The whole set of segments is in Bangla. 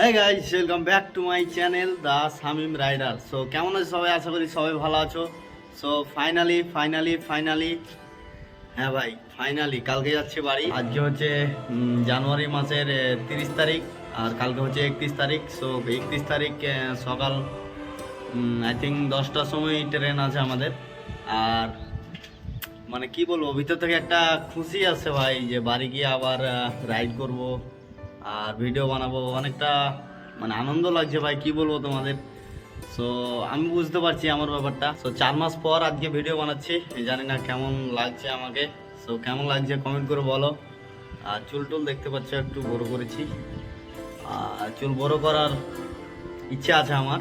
হ্যাঁ guys welcome back to my channel the Shamim rider so কেমন আছো সবাই? আশা করি সবাই ভালো আছো। সো ফাইনালি ফাইনালি ফাইনালি হ্যাঁ ভাই ফাইনালি কালকে যাচ্ছি বাড়ি। আজকে হচ্ছে জানুয়ারি মাসের তিরিশ তারিখ, আর কালকে হচ্ছে একত্রিশ তারিখ। সো একত্রিশ তারিখ সকাল আই থিঙ্ক দশটার সময় ট্রেন আছে আমাদের। আর মানে কি বলব, ভিতর থেকে একটা খুশি আছে ভাই যে বাড়ি গিয়ে আবার রাইড করব। আর ভিডিও বানাবো। অনেকটা মানে আনন্দ লাগছে ভাই, কি বলব তোমাদের? সো আমি বুঝতে পারছি আমার ব্যাপারটা। সো চার মাস পর আজকে ভিডিও বানাচ্ছি। জানি না কেমন লাগছে আমাকে। সো কেমন লাগছে কমেন্ট করে বলো। আর চুল টুল দেখতে পাচ্ছ, একটু বড় করেছি। আর চুল বড় করার ইচ্ছা আছে আমার।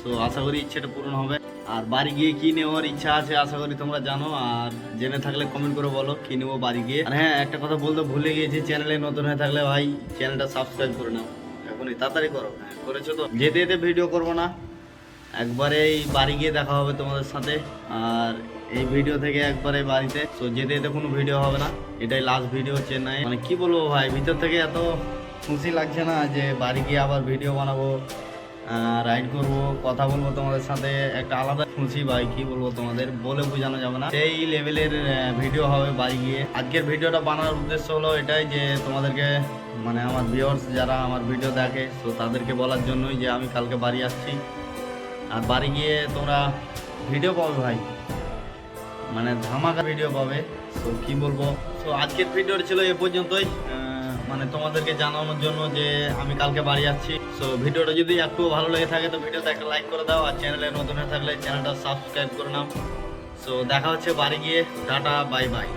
সো আশা করি ইচ্ছাটা পূরণ হবে। আর বাড়ি গিয়ে কি নেওয়ার ইচ্ছা আছে, আশা করি তোমরা জানো। আর জেনে থাকলে কমেন্ট করে বলো, কি নেব বাড়ি গিয়ে। আর হ্যাঁ একটা কথা বলতে ভুলে গিয়েছি চ্যানেলে নতুন হয়ে থাকলে ভাই চ্যানেলটা সাবস্ক্রাইব করে নাও। এখনই তাড়াতাড়ি করো। হ্যাঁ করেছ তো? যেতে যেতে ভিডিও করব না। একবারেই বাড়ি গিয়ে দেখা হবে তোমাদের সাথে। আর এই ভিডিও থেকে একবারে বাড়িতে। তো যেতে যেতে কোনো ভিডিও হবে না। এটাই লাস্ট ভিডিও চেন্নাই। মানে কি বলব ভাই, ভিতর থেকে এত খুশি লাগছে না যে বাড়ি গিয়ে আবার ভিডিও বানাবো। রাইড করব, কথা বলব তোমাদের সাথে, একটা আলাদা খুশি ভাই, কি বলব তোমাদের, বলে বোঝানো যাবে না। সেই লেভেলের ভিডিও হবে বাড়ি গিয়ে। আজকের ভিডিওটা বানানোর উদ্দেশ্য হলো এটাই যে, তোমাদেরকে মানে আমার ভিউয়ার্স যারা আমার ভিডিও দেখে, তো তাদেরকে বলার জন্যই যে আমি কালকে বাড়ি আসছি। আর বাড়ি গিয়ে তোমরা ভিডিও পাবে ভাই। মানে ধামাকা ভিডিও পাবে। তো কি বলব? তো আজকের ভিডিওটা ছিল এ পর্যন্তই। মানে তোমাদেরকে জানানোর জন্য যে আমি কালকে বাড়ি যাচ্ছি সো ভিডিওটা যদি একটু ভালো লেগে থাকে, তো ভিডিওতে একটা লাইক করে দাও, আর চ্যানেলে নতুন হয়ে থাকলে চ্যানেলটা সাবস্ক্রাইব করে নাও। সো দেখা হচ্ছে বাড়ি গিয়ে। Tata bye bye